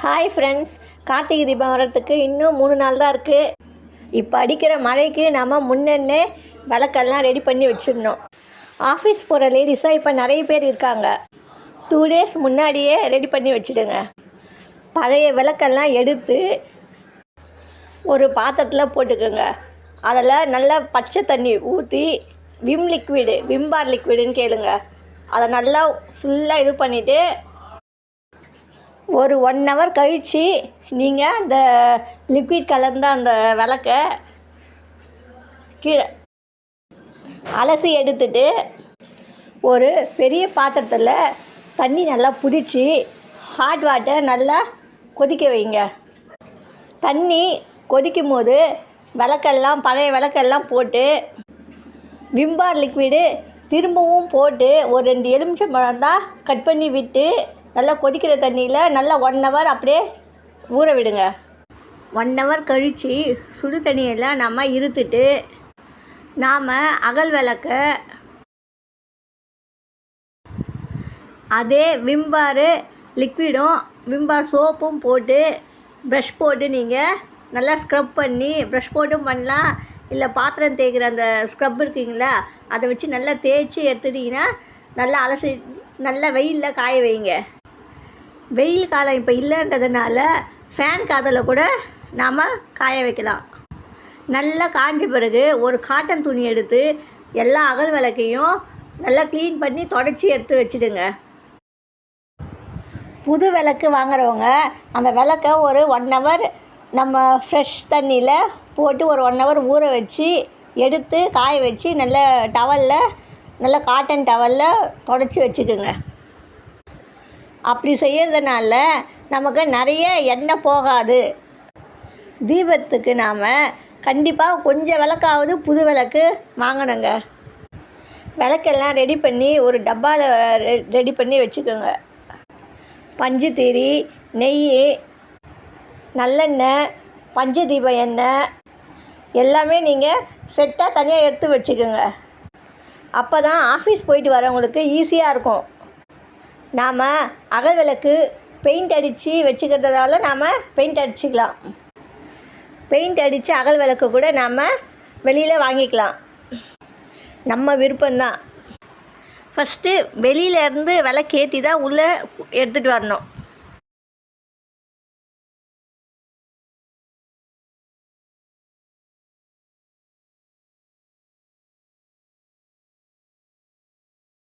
Hi friends Karthigai Deepam வர்றதுக்கு இன்னும் மூணு நாள் தான் இருக்குது இப்போ அடிக்கிற மழைக்கு நம்ம முன்னே விளக்கெல்லாம் ரெடி பண்ணி வச்சிடணும். ஆஃபீஸ் போகிற லேடிஸாக இப்போ நிறைய பேர் இருக்காங்க. டூ டேஸ் முன்னாடியே ரெடி பண்ணி வச்சிடுங்க. பழைய விளக்கெல்லாம் எடுத்து ஒரு பாத்திரத்தில் போட்டுக்கோங்க. அதில் நல்லா பச்சை தண்ணி ஊற்றி விம் லிக்விடு விம் பார் லிக்விடுன்னு கேளுங்க. அதை நல்லா ஃபுல்லாக இது பண்ணிவிட்டு ஒரு ஒன் ஹவர் கழித்து நீங்கள் அந்த லிக்விட் கலந்த அந்த விளக்க கீழே அலசி எடுத்துட்டு ஒரு பெரிய பாத்திரத்தில் தண்ணி நல்லா பிடிச்சி ஹாட் வாட்டர் நல்லா கொதிக்க வைங்க. தண்ணி கொதிக்கும் போது விளக்கெல்லாம் பழைய விளக்கெல்லாம் போட்டு விம்பார் லிக்விடு திரும்பவும் போட்டு ஒரு ரெண்டு எலுமிச்சம் தான் கட் பண்ணி விட்டு நல்லா கொதிக்கிற தண்ணியில் நல்லா ஒன் ஹவர் அப்படியே ஊற விடுங்க. ஒன் ஹவர் கழித்து சுடு தண்ணியெல்லாம் நம்ம இருத்துட்டு நாம் அகல் விளக்க அதே விம்பாரு லிக்விடும் விம்பார் சோப்பும் போட்டு ப்ரஷ் போட்டு நீங்கள் நல்லா ஸ்க்ரப் பண்ணி ப்ரஷ் போட்டும் பண்ணலாம். இல்லை பாத்திரம் தேய்க்கிற அந்த ஸ்க்ரப் இருக்குங்களா அதை வச்சு நல்லா தேய்ச்சி எடுத்துட்டிங்கன்னா நல்லா அலசி நல்லா வெயிலில் காய வைங்க. வெயில் காலம் இப்போ இல்லைன்றதுனால ஃபேன் காதில் கூட நாம் காய வைக்கலாம். நல்லா காஞ்ச பிறகு ஒரு காட்டன் துணி எடுத்து எல்லா அகல் விளக்கையும் நல்லா க்ளீன் பண்ணி தொடச்சி எடுத்து வச்சுடுங்க. புது விளக்கு வாங்குறவங்க அந்த விளக்கை ஒரு ஒன் ஹவர் நம்ம ஃப்ரெஷ் தண்ணியில் போட்டு ஒரு ஒன் ஹவர் ஊற வச்சு எடுத்து காய வச்சு நல்ல டவலில் நல்ல காட்டன் டவலில் தொடச்சி வச்சுக்குங்க. அப்படி செய்கிறதுனால நமக்கு நிறைய எண்ணெய் போகாது. தீபத்துக்கு நாம் கண்டிப்பாக கொஞ்சம் விளக்காவது புது விளக்கு வாங்கணுங்க. விளக்கெல்லாம் ரெடி பண்ணி ஒரு டப்பாவில் ரெடி பண்ணி வச்சுக்கோங்க. பஞ்சு நெய் நல்லெண்ணெய் பஞ்சதீப எண்ணெய் எல்லாமே நீங்கள் செட்டாக தனியாக எடுத்து வச்சுக்கோங்க. அப்போ தான் ஆஃபீஸ் போயிட்டு வரவங்களுக்கு ஈஸியாக இருக்கும். நாம் அகல் விளக்கு பெயிண்ட் அடித்து வச்சுக்கிறதால நாம் பெயிண்ட் அடிச்சுக்கலாம். பெயிண்ட் அடித்து அகல் விளக்கு கூட நாம் வெளியில் வாங்கிக்கலாம். நம்ம விருப்பம்தான். ஃபஸ்ட்டு வெளியிலேருந்து விளக்கு ஏற்றி தான் உள்ளே எடுத்துகிட்டு வரணும்.